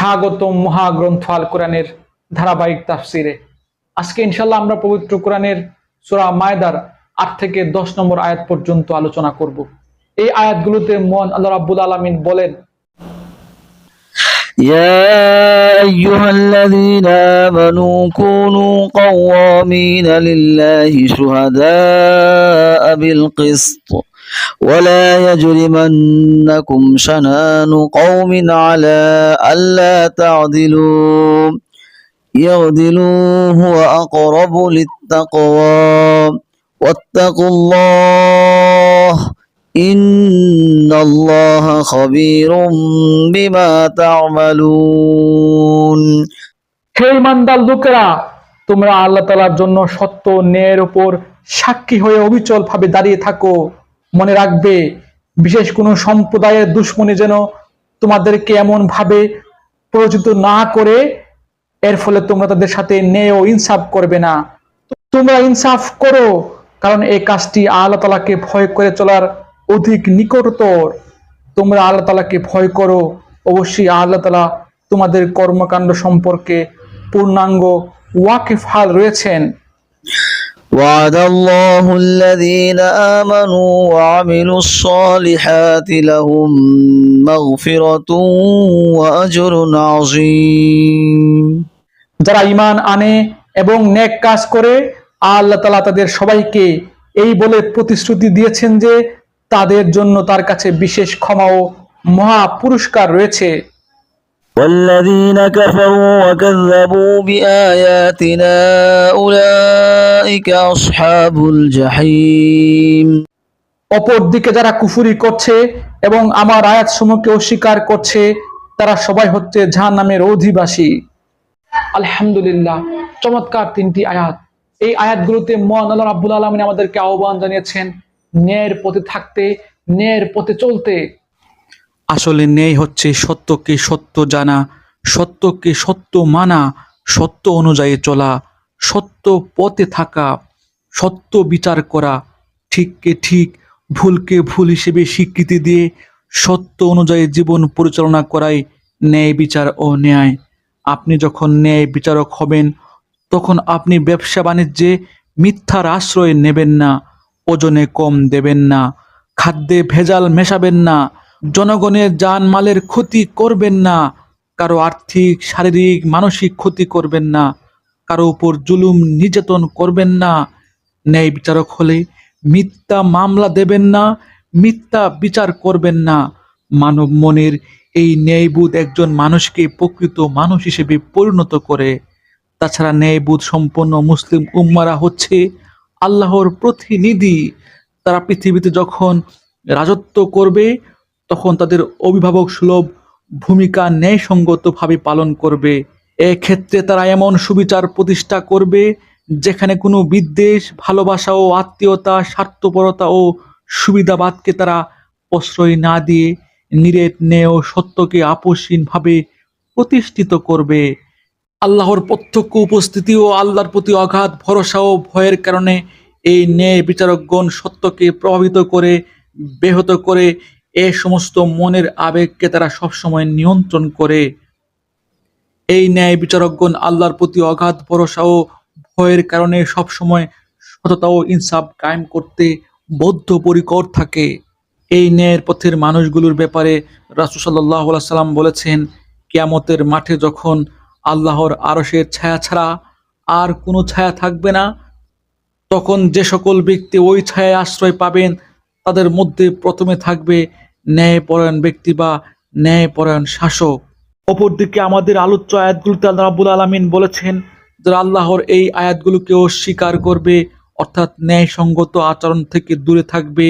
স্বাগত মহাগ্রন্থ আল কোরআনের ধারাবাহিক তাফসিরে। আজকে ইনশাল্লাহ আমরা পবিত্র কোরআনের সুরা মায়দার আট থেকে দশ নম্বর আয়াত পর্যন্ত আলোচনা করব। এই আয়াতগুলোতে মন আল্লাহ রাবুল আলমিন বলেন يا أيها الذين آمنوا كونوا قوامين لله شهداء بالقسط ولا يجرمنكم شنان قوم على ألا تعدلوا يعدلوا هو أقرب للتقوى واتقوا الله إن الله خبير بما تعملون হে ইমানদার লোকেরা তোমরা আল্লাহ তালার জন্য সত্য ন্যায়ের উপর সাক্ষী হয়ে অবিচল ভাবে দাঁড়িয়ে থাকো মনে রাখবে বিশেষ কোনো সম্প্রদায়ের দুশ্মনী যেন তোমাদেরকে এমন ভাবে প্ররোচিত না করে এর ফলে তোমরা তাদের সাথে ন্যায় ও ইনসাফ করবে না তোমরা ইনসাফ করো কারণ এই কাজটি আল্লাহ তালাকে ভয় করে চলার অধিক নিকটতর তোমরা আল্লাহ তালাকে ভয় করো অবশ্যই আল্লাহ তালা তোমাদের কর্মকাণ্ড সম্পর্কে পূর্ণাঙ্গ ওয়াকিফ হাল রয়েছেন وعد الله الذين آمنوا وعملوا الصالحات لهم مغفرة وأجر عظيم যারা ইমান আনে এবং নেক কাজ করে আল্লাহ তালা তাদের সবাইকে এই বলে প্রতিশ্রুতি দিয়েছেন যে তাদের জন্য তার কাছে বিশেষ ক্ষমা ও মহা পুরস্কার রয়েছে والذين كفروا وكذبوا بآياتنا أولئك أصحاب الجحيم অপরদিকে যারা কুফুরি করছে এবং আমার আয়াত সমূহকে অস্বীকার করছে তারা সবাই হচ্ছে জাহান নামের অধিবাসী আলহামদুলিল্লাহ চমৎকার তিনটি আয়াত এই আয়াতগুলোতে মহান আল্লাহ রাব্বুল আলমিন আমাদেরকে আহ্বান জানিয়েছেন ন্যায়ের পথে থাকতে, ন্যায়ের পথে চলতে। আসলে ন্যায় হচ্ছে সত্যকে সত্য জানা, সত্যকে সত্য মানা, সত্য অনুযায়ী চলা, সত্য পথে থাকা, সত্য বিচার করা, ঠিককে ঠিক, ভুলকে ভুল হিসেবে স্বীকৃতি দিয়ে সত্য অনুযায়ী জীবন পরিচালনা করাই ন্যায় বিচার ও ন্যায়। আপনি যখন ন্যায় বিচারক হবেন, তখন আপনি ব্যবসা বাণিজ্যে মিথ্যার আশ্রয় নেবেন না। ওজনে কম দেবেন না, খাদ্যে ভেজাল মেশাবেন না, জনগণের জানমালের ক্ষতি করবেন না, কারও আর্থিক, শারীরিক, মানসিক ক্ষতি করবেন না, কারও উপর জুলুম নির্যাতন করবেন না, ন্যায় বিচারক হলে মিথ্যা মামলা দেবেন না, মিথ্যা বিচার করবেন না। মানব মনের এই ন্যায়বোধ একজন মানুষকে প্রকৃত মানুষ হিসেবে পরিণত করে। তাছাড়া ন্যায়বোধ সম্পন্ন মুসলিম উম্মারা হচ্ছে আল্লাহর প্রতিনিধি তারা পৃথিবীতে যখন রাজত্ব করবে, তখন তাদের অভিভাবক সুলভ ভূমিকা ন্যায়সঙ্গতভাবে পালন করবে। এক্ষেত্রে তারা এমন সুবিচার প্রতিষ্ঠা করবে, যেখানে কোনো বিদ্বেষ, ভালোবাসা ও আত্মীয়তা, স্বার্থপরতা ও সুবিধাবাদকে তারা প্রশ্রয় না দিয়ে নিরেট ন্যায় ও সত্যকে আপসহীনভাবে প্রতিষ্ঠিত করবে। আল্লাহর প্রত্যক্ষ উপস্থিতি ও আল্লাহর প্রতি অগাধ ভরসা ও ভয়ের কারণে এই ন্যায় বিচারকগণ সত্যকে প্রভাবিত করে, ব্যাহত করে, এ সমস্ত মনের আবেগকে তারা সবসময় নিয়ন্ত্রণ করে। এই ন্যায় বিচারকগণ আল্লাহর প্রতি অগাধ ভরসা ও ভয়ের কারণে সবসময় সততা ও ইনসাফ কায়েম করতে বদ্ধপরিকর থাকে। এই ন্যায়ের পথের মানুষগুলোর ব্যাপারে রাসুসাল্লাহ সাল্লাম বলেছেন, কিয়ামতের মাঠে যখন আল্লাহর আরশের ছায়া ছাড়া আর কোনো ছায়া থাকবে না। তখন যে সকল ব্যক্তি ওই ছায়ায় আশ্রয় পাবেন, তাদের মধ্যে প্রথমে থাকবে ন্যায়পরায়ণ ব্যক্তি বা ন্যায়পরায়ণ শাসক। অপরদিকে আমাদের আলোচ্য আয়াতগুলোতে আল্লাহ রাব্বুল আলামিন বলেছেন, যারা আল্লাহর এই আয়াতগুলোকে অস্বীকার করবে, অর্থাৎ ন্যায়সঙ্গত আচরণ থেকে দূরে থাকবে,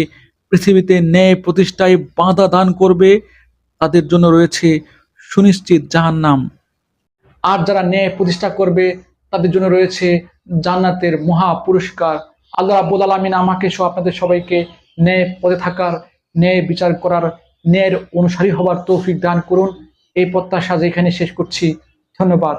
পৃথিবীতে ন্যায় প্রতিষ্ঠায় বাধা দান করবে, তাদের জন্য রয়েছে সুনিশ্চিত জাহান্নাম। আর যারা ন্যায় প্রতিষ্ঠা করবে, তাদের জন্য রয়েছে জান্নাতের মহা পুরস্কার। আল্লাহ আব্বুল আলমিন আমাকে সহ আপনাদের সবাইকে ন্যায় পদে থাকার, ন্যায় বিচার করার, ন্যায়ের অনুসারী হবার তৌফিক দান করুন। এই প্রত্যাশা যেখানে শেষ করছি। ধন্যবাদ।